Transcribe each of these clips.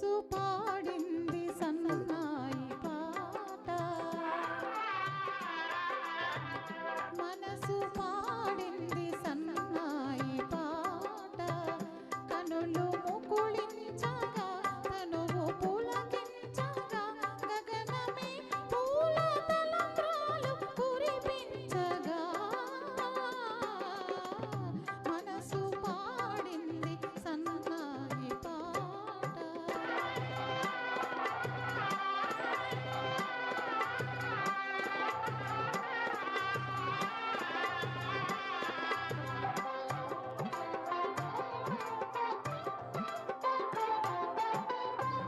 మనసు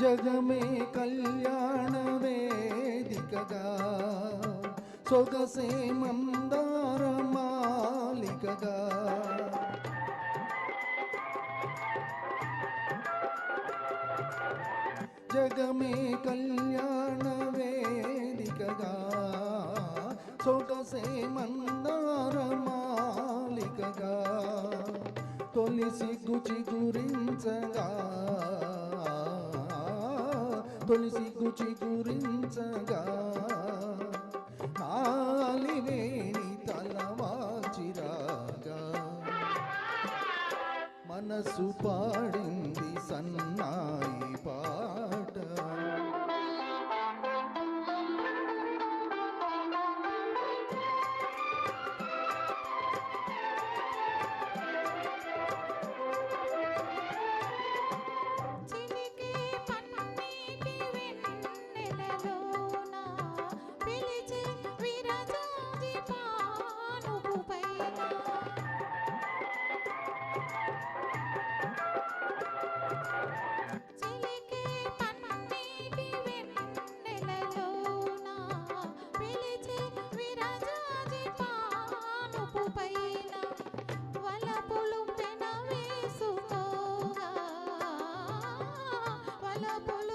జగమే కళ్యాణ వేదికగా సొగసే మందార మాలికగా జగమే కళ్యాణ వేదికగా సొగసే మందార మాలికగా తొలి సిగ్గు చిగురించగా తొలి సిగ్గు తలవాచిరాగా మనసు పాడింది సన్నాయి పా ভালো বলো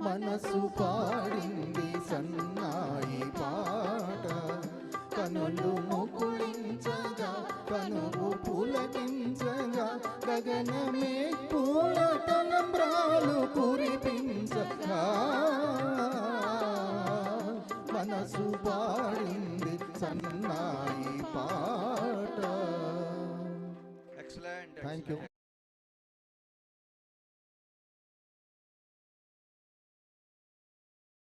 మనసు పాడింది సన్నాయి పాట కనులు ముకుళించగా కనువు పులకించగా గగనమే పూల తలంబ్రాలు కురిపించగా మనసు పాడింది సన్నాయి పాట Excellent. Thank you.